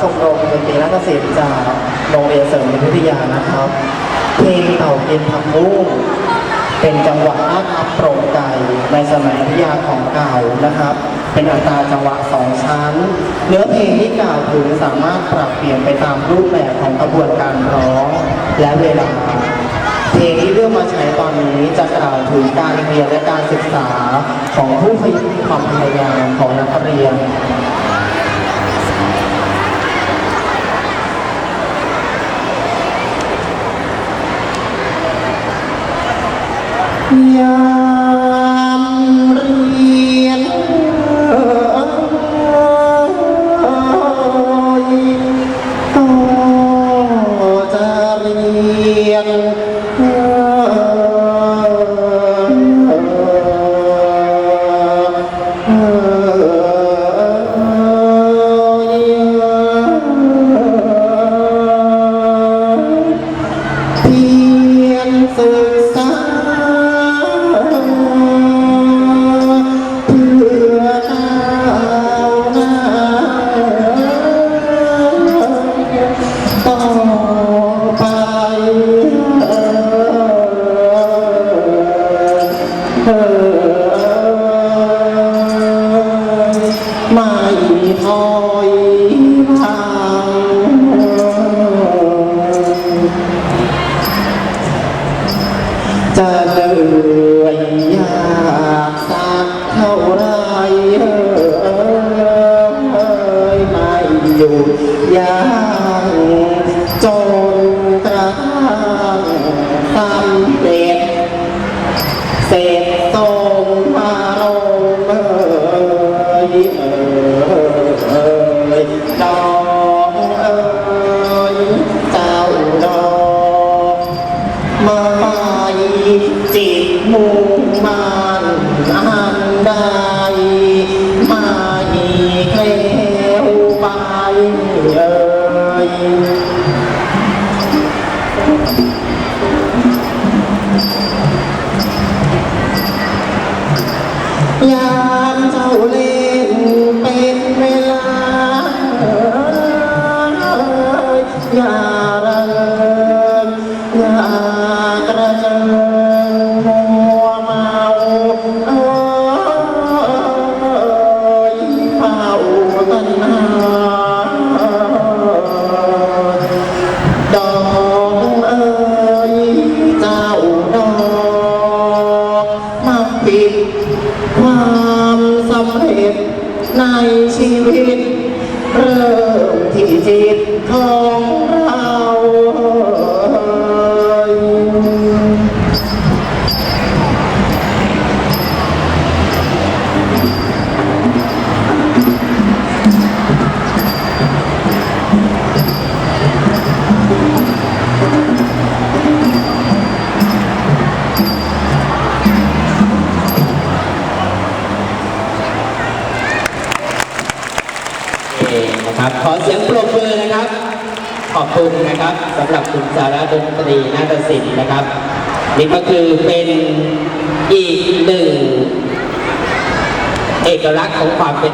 ชมรมดนตรีนาฏศิลป์จากโรงเรียนเสริมวิทยานะครับ เพลงเต่ากินผักบุ้งเป็นจังหวะอาคับโปร่งใจในสมัยอยุธยาของเก่านะครับ เป็นอัตราจังหวะสองชั้น เนื้อเพลงที่กล่าวถึงสามารถปรับเปลี่ยนไปตามรูปแบบของกระบวนการร้องและเวลา เพลงที่เลือกมาใช้ตอนนี้จะกล่าวถึงการเรียนและการศึกษาของผู้พยความพยายามของนักเรียน ย ไรเอ่ยไม่หยุดยั้งจนกระทั่งสำเร็จเสร็จทรงมาลงเอ่ยเอ่ยดอกเอ่ยเจ้าดอกมาจิตมุ่งมันอัน ใปิด ความสำเร็จในชีวิต เริ่มที่จิตของ เองนะครับ ขอเสียงปรบมือนะครับ ขอบคุณนะครับสำหรับคุณสาระดนตรีนาฏศิลป์นะครับ นี่ก็คือเป็นอีกหนึ่งเอกลักษณ์ของความเป็น